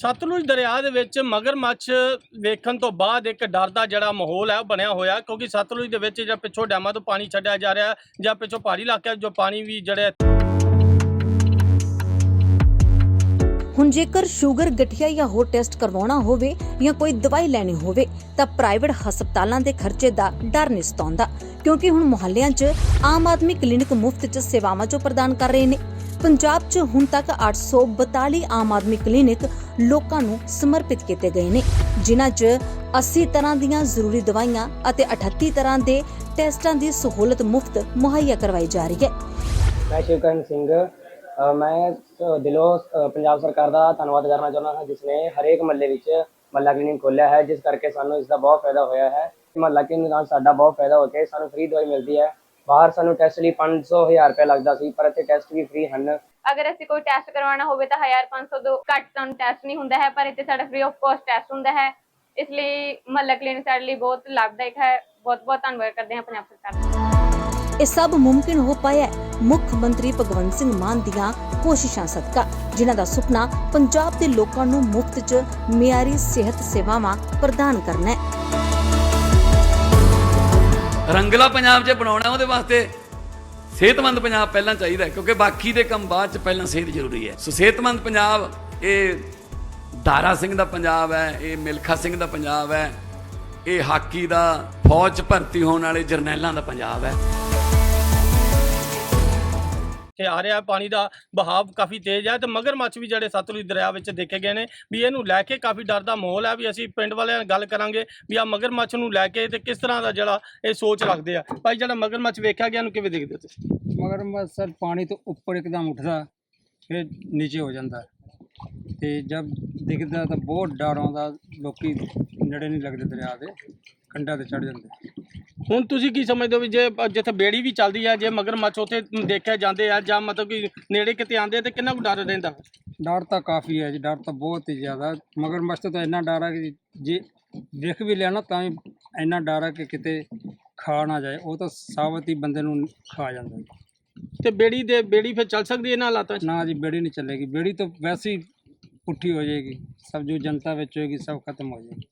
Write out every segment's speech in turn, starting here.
ਸਤਲੁਜ ਦਰਿਆ ਦੇ ਵਿੱਚ ਮਗਰਮੱਛ ਵੇਖਣ ਤੋਂ ਬਾਅਦ ਇੱਕ ਡਰ ਦਾ ਜਿਹੜਾ ਮਾਹੌਲ ਹੈ, ਉਹ ਬਣਿਆ ਹੋਇਆ, ਕਿਉਂਕਿ ਸਤਲੁਜ ਦੇ ਵਿੱਚ ਜਾਂ ਪਿੱਛੋਂ ਡੈਮਾਂ ਤੋਂ ਪਾਣੀ ਛੱਡਿਆ ਜਾ ਰਿਹਾ ਜਾਂ ਪਿੱਛੋਂ ਪਹਾੜੀ ਇਲਾਕਿਆਂ ਜੋ ਪਾਣੀ ਵੀ ਜਿਹੜੇ ਹੁਣ ਜੇਕਰ ਸ਼ੂਗਰ ਗਠੀਆ ਜਾਂ ਹੋਰ ਟੈਸਟ ਕਰਵਾਉਣਾ ਹੋਵੇ ਜਾਂ ਕੋਈ ਦਵਾਈ ਲੈਣੀ ਹੋਵੇ, ਤਾਂ ਪ੍ਰਾਈਵੇਟ ਹਸਪਤਾਲਾਂ ਦੇ ਖਰਚੇ ਦਾ ਡਰ ਨਹੀਂ ਸਤਾਉਂਦਾ, ਕਿਉਂਕਿ ਹੁਣ ਮੁਹੱਲਿਆਂ 'ਚ ਆਮ ਆਦਮੀ ਕਲੀਨਿਕ ਮੁਫਤ 'ਚ ਸੇਵਾਵਾਂ ਜੋ ਪ੍ਰਦਾਨ ਕਰ ਰਹੇ ਨੇ। ਪੰਜਾਬ 'ਚ ਹੁਣ ਤੱਕ 842 ਆਮ ਆਦਮੀ ਕਲੀਨਿਕ ਲੋਕਾਂ ਨੂੰ ਸਮਰਪਿਤ ਕੀਤੇ ਗਏ ਨੇ, ਜਿਨ੍ਹਾਂ 'ਚ 80 ਤਰ੍ਹਾਂ ਦੀਆਂ ਜ਼ਰੂਰੀ ਦਵਾਈਆਂ ਅਤੇ 38 ਤਰ੍ਹਾਂ ਦੇ ਟੈਸਟਾਂ ਦੀ ਸਹੂਲਤ ਮੁਫਤ ਮੁਹੱਈਆ ਕਰਵਾਈ ਜਾ ਰਹੀ ਹੈ। ਮੈਂ ਸ਼ਿਵਕਰਨ ਸਿੰਘ ਮੈਂ ਦਿਲੋਂ ਪੰਜਾਬ ਸਰਕਾਰ ਦਾ ਧੰਨਵਾਦ ਕਰਨਾ ਚਾਹੁੰਦਾ ਹਾਂ ਜਿਸ ਨੇ ਹਰੇਕ ਮਹੱਲੇ ਵਿੱਚ ਮਹੱਲਾ ਕਲੀਨਿਕ ਖੋਲ੍ਹਿਆ ਹੈ, ਜਿਸ ਕਰਕੇ ਸਾਨੂੰ ਇਸ ਦਾ ਬਹੁਤ ਫਾਇਦਾ ਹੋਇਆ ਹੈ। ਮਹੱਲਾ ਕਲੀਨਿਕ ਨਾਲ ਸਾਡਾ ਬਹੁਤ ਫਾਇਦਾ ਹੋ ਕੇ ਸਾਨੂੰ ਫ੍ਰੀ ਦਵਾਈ ਮਿਲਦੀ ਹੈ। ਬਾਹਰ ਸਾਨੂੰ ਟੈਸਟ ਲਈ 500 ਹਜ਼ਾਰ ਰੁਪਏ ਲੱਗਦਾ ਸੀ ਪਰ ਇੱਥੇ ਟੈਸਟ ਵੀ ਫ੍ਰੀ ਹਨ। ਅਗਰ ਅਸੀਂ ਕੋਈ ਟੈਸਟ ਕਰਵਾਉਣਾ ਹੋਵੇ ਤਾਂ 1500 ਤੋਂ ਘੱਟ ਸਾਨੂੰ ਟੈਸਟ ਨਹੀਂ ਹੁੰਦਾ ਹੈ ਪਰ ਇੱਥੇ ਸਾਡਾ ਫ੍ਰੀ ਆਫ ਕਾਸਟ ਟੈਸਟ ਹੁੰਦਾ ਹੈ। ਇਸ ਲਈ ਮਹੱਲਾ ਕਲੀਨਿਕ ਸਾਡੇ ਲਈ ਬਹੁਤ ਲਾਭਦਾਇਕ ਹੈ। ਬਹੁਤ ਬਹੁਤ ਧੰਨਵਾਦ ਕਰਦੇ ਹਾਂ ਪੰਜਾਬ ਸਰਕਾਰ ਦਾ। ਇਹ ਸਭ ਮੁਮਕਿਨ ਹੋ ਪਾਇਆ ਹੈ। ਮੁੱਖ ਮੰਤਰੀ ਭਗਵੰਤ ਸਿੰਘ ਮਾਨ ਦੀਆਂ ਕੋਸ਼ਿਸ਼ਾਂ ਸਦਕਾ ਜਿਨ੍ਹਾਂ ਦਾ ਸੁਪਨਾ ਪੰਜਾਬ ਦੇ ਲੋਕਾਂ ਨੂੰ ਮੁਫਤ 'ਚ ਮਿਆਰੀ ਸਿਹਤ ਸੇਵਾਵਾਂ ਪ੍ਰਦਾਨ ਕਰਨਾ ਹੈ। ਰੰਗਲਾ ਪੰਜਾਬ 'ਚ ਬਣਾਉਣਾ ਉਹਦੇ ਵਾਸਤੇ ਸਿਹਤਮੰਦ ਪੰਜਾਬ ਪਹਿਲਾਂ ਚਾਹੀਦਾ ਕਿਉਂਕਿ ਬਾਕੀ ਦੇ ਕੰਮ ਬਾਅਦ ਚ ਪਹਿਲਾਂ ਸਿਹਤ ਜ਼ਰੂਰੀ ਹੈ। ਸੋ ਸਿਹਤਮੰਦ ਪੰਜਾਬ, ਇਹ ਦਾਰਾ ਸਿੰਘ ਦਾ ਪੰਜਾਬ ਹੈ, ਇਹ ਮਿਲਖਾ ਸਿੰਘ ਦਾ ਪੰਜਾਬ ਹੈ, ਇਹ ਹਾਕੀ ਦਾ ਫੌਜ ਚ ਭਰਤੀ ਹੋਣ ਵਾਲੇ ਜਰਨੈਲਾਂ ਦਾ ਪੰਜਾਬ ਹੈ। ਕਿ ਆ ਰਿਹਾ, ਪਾਣੀ ਦਾ ਬਹਾਵ ਕਾਫੀ ਤੇਜ਼ ਹੈ ਤੇ ਮਗਰਮੱਛ ਵੀ ਜਿਹੜੇ ਸਤਲੁਜ ਦਰਿਆ ਵਿੱਚ ਦੇਖੇ ਗਏ ਨੇ ਵੀ ਇਹਨੂੰ ਲੈ ਕੇ ਕਾਫੀ ਡਰ ਦਾ ਮਾਹੌਲ ਹੈ ਵੀ ਅਸੀਂ ਪਿੰਡ ਵਾਲਿਆਂ ਨਾਲ ਗੱਲ ਕਰਾਂਗੇ ਵੀ ਆ ਮਗਰਮੱਛ ਨੂੰ ਲੈ ਕੇ ਤੇ ਕਿਸ ਤਰ੍ਹਾਂ ਦਾ ਜਿਹੜਾ ਇਹ ਸੋਚ ਰੱਖਦੇ ਆ। ਭਾਈ ਜਿਹੜਾ ਮਗਰਮੱਛ ਵੇਖਿਆ ਗਿਆ ਨੂੰ ਕਿਵੇਂ ਦੇਖਦੇ ਹੋ ਤੁਸੀਂ? ਮਗਰ ਬਸ ਸਰ ਪਾਣੀ ਤੋਂ ਉੱਪਰ ਇੱਕਦਮ ਉੱਠਦਾ, ਫਿਰ ਨੀਚੇ ਹੋ ਜਾਂਦਾ। ਤੇ ਜਦ ਦਿਖਦਾ ਤਾਂ ਬਹੁਤ ਡਰ ਆਉਂਦਾ, ਲੋਕੀ ਨੇੜੇ ਨਹੀਂ ਲੱਗਦੇ ਦਰਿਆ ਦੇ, ਕੰਢਾਂ ਤੇ ਚੜ ਜਾਂਦੇ। ਹੁਣ ਤੁਸੀਂ ਕੀ ਸਮਝਦੇ ਹੋ ਵੀ ਜੇ ਜਿੱਥੇ ਬੇੜੀ ਵੀ ਚੱਲਦੀ ਹੈ ਜੇ ਮਗਰਮੱਛ ਉੱਥੇ ਦੇਖੇ ਜਾਂਦੇ ਆ ਜਾਂ ਮਤਲਬ ਕਿ ਨੇੜੇ ਕਿਤੇ ਆਉਂਦੇ ਤੇ ਕਿੰਨਾ ਕੁ ਡਰ ਰਹਿੰਦਾ? ਡਰ ਤਾਂ ਕਾਫੀ ਹੈ ਜੀ ਡਰ ਤਾਂ ਬਹੁਤ ਹੀ ਜ਼ਿਆਦਾ। ਮਗਰ ਮਸਤ ਤਾਂ ਇੰਨਾ ਡਰ ਹੈ ਕਿ ਜੇ ਦੇਖ ਵੀ ਲਿਆ ਨਾ ਤਾਂ ਵੀ ਇੰਨਾ ਡਰ ਹੈ ਕਿ ਕਿਤੇ ਖਾ ਨਾ ਜਾਏ। ਉਹ ਤਾਂ ਸਾਬਤ ਹੀ ਬੰਦੇ ਨੂੰ ਖਾ ਜਾਂਦਾ। ਤੇ ਬੇੜੀ ਦੇ ਬੇੜੀ ਫਿਰ ਚੱਲ ਸਕਦੀ ਹੈ ਇਹਨਾਂ ਹਾਲਾਤਾਂ 'ਚ? ਨਾ ਜੀ ਬੇੜੀ ਨਹੀਂ ਚੱਲੇਗੀ। ਬੇੜੀ ਤਾਂ ਵੈਸੇ ਹੀ ਪੁੱਠੀ ਹੋ ਜਾਏਗੀ। ਸਭ ਜੋ ਜਨਤਾ ਵਿੱਚ ਹੋਏਗੀ ਸਭ ਖਤਮ ਹੋ ਜਾਏਗੀ।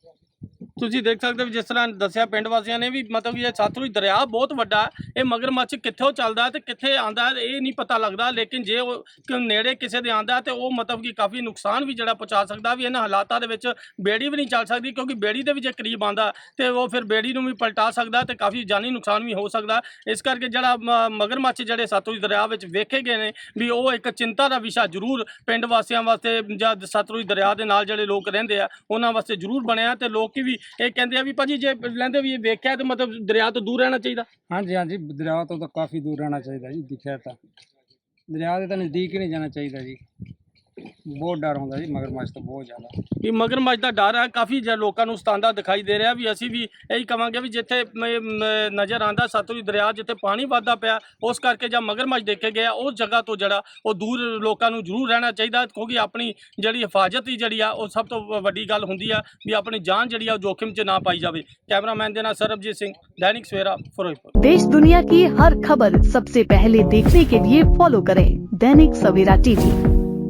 ਤੁਸੀਂ ਦੇਖ ਸਕਦੇ ਹੋ ਵੀ ਜਿਸ ਤਰ੍ਹਾਂ ਦੱਸਿਆ ਪਿੰਡ ਵਾਸੀਆਂ ਨੇ ਵੀ ਮਤਲਬ ਕਿ ਇਹ ਸਤਲੁਜ ਦਰਿਆ ਬਹੁਤ ਵੱਡਾ ਇਹ ਮਗਰਮੱਛ ਕਿੱਥੋਂ ਚੱਲਦਾ ਤੇ ਕਿੱਥੇ ਆਂਦਾ ਇਹ ਨਹੀਂ ਪਤਾ ਲੱਗਦਾ, ਲੇਕਿਨ ਜੇ ਉਹ ਕਿ ਨੇੜੇ ਕਿਸੇ ਦੇ ਆਂਦਾ ਤੇ ਉਹ ਮਤਲਬ ਕਿ ਕਾਫੀ ਨੁਕਸਾਨ ਵੀ ਜਿਹੜਾ ਪਹੁੰਚਾ ਸਕਦਾ ਵੀ ਇਹਨਾਂ ਹਾਲਾਤਾਂ ਦੇ ਵਿੱਚ ਬੇੜੀ ਵੀ ਨਹੀਂ ਚੱਲ ਸਕਦੀ ਕਿਉਂਕਿ ਬੇੜੀ ਦੇ ਵੀ ਜੇ ਕਰੀਬ ਆਂਦਾ ਤੇ ਉਹ ਫਿਰ ਬੇੜੀ ਨੂੰ ਵੀ ਪਲਟਾ ਸਕਦਾ ਤੇ ਕਾਫੀ ਜਾਨੀ ਨੁਕਸਾਨ ਵੀ ਹੋ ਸਕਦਾ ਇਸ ਕਰਕੇ ਜਿਹੜਾ ਮ- ਮਗਰਮੱਛ ਜਿਹੜੇ ਸਤਲੁਜ ਦਰਿਆ ਵਿੱਚ ਵੇਖੇ ਗਏ ਨੇ ਵੀ ਉਹ ਇੱਕ ਚਿੰਤਾ ਦਾ ਵਿਸ਼ਾ ਜ਼ਰੂਰ ਪਿੰਡ ਵਾਸੀਆਂ ਵਾਸਤੇ ਜਾਂ ਸਤਲੁਜ ਦਰਿਆ ਦੇ ਨਾਲ ਜਿਹੜੇ ਲੋਕ ਰਹਿੰਦੇ ਆ, ਉਹਨਾਂ ਵਾਸਤੇ ਜ਼ਰੂਰ ਬਣਿਆ ਤੇ ਲੋਕ ਵੀ ਇਹ ਕਹਿੰਦੇ ਆ ਵੀ ਭਾਜੀ ਜੇ ਲੈਂਦੇ ਵੀ ਵੇਖਿਆ ਤੇ ਮਤਲਬ ਦਰਿਆ ਤੋਂ ਦੂਰ ਰਹਿਣਾ ਚਾਹੀਦਾ। ਹਾਂਜੀ ਹਾਂਜੀ, ਦਰਿਆ ਤੋਂ ਤਾਂ ਕਾਫੀ ਦੂਰ ਰਹਿਣਾ ਚਾਹੀਦਾ ਜੀ, ਦਿਖਿਆ ਤਾਂ। ਦਰਿਆ ਦੇ ਤਾਂ ਨਜ਼ਦੀਕ ਹੀ ਨਹੀਂ ਜਾਣਾ ਚਾਹੀਦਾ ਜੀ। ਬਹੁਤ ਡਰ ਹੁੰਦਾ ਜੀ ਮਗਰਮੱਛ ਤੋਂ ਬਹੁਤ ਜ਼ਿਆਦਾ ਵੀ ਮਗਰਮੱਛ ਦਾ ਡਰ ਹੈ ਕਾਫੀ ਜੇ ਲੋਕਾਂ ਨੂੰ ਸਤਾਂਦਾ ਦਿਖਾਈ ਦੇ ਰਿਹਾ ਵੀ ਅਸੀਂ ਵੀ ਇਹੀ ਕਵਾਂਗੇ ਵੀ ਜਿੱਥੇ ਮ- ਮ- ਨਜ਼ਰ ਆਂਦਾ ਸਤਲੁਜ ਦਰਿਆ ਜਿੱਥੇ ਪਾਣੀ ਵੱਧਦਾ ਪਿਆ ਉਸ ਕਰਕੇ ਜਾਂ ਮਗਰਮੱਛ ਦੇਖੇ ਗਿਆ ਉਸ ਜਗ੍ਹਾ ਤੋਂ ਜਿਹੜਾ ਉਹ ਦੂਰ ਲੋਕਾਂ ਨੂੰ ਜ਼ਰੂਰ ਰਹਿਣਾ ਚਾਹੀਦਾ ਕਿਉਂਕਿ ਆਪਣੀ ਜਿਹੜੀ ਹਿਫਾਜ਼ਤ ਹੀ ਜਿਹੜੀ ਆ ਉਹ ਸਭ ਤੋਂ ਵ- ਵੱਡੀ ਗੱਲ ਹੁੰਦੀ ਆ ਵੀ ਆਪਣੀ ਜਾਨ ਜਿਹੜੀ ਆ ਉਹ ਜੋਖਿਮ 'ਚ ਨਾ ਪਾਈ ਜਾਵੇ ਕੈਮਰਾਮੈਨ ਦੇ ਨਾਲ ਸਰਬਜੀਤ ਸਿੰਘ ਦੈਨਿਕ ਸਵੇਰਾ ਫਿਰੋਜ਼ਪੁਰ देश दुनिया की हर खबर सबसे पहले देखने के लिए फॉलो करें दैनिक सवेरा टीवी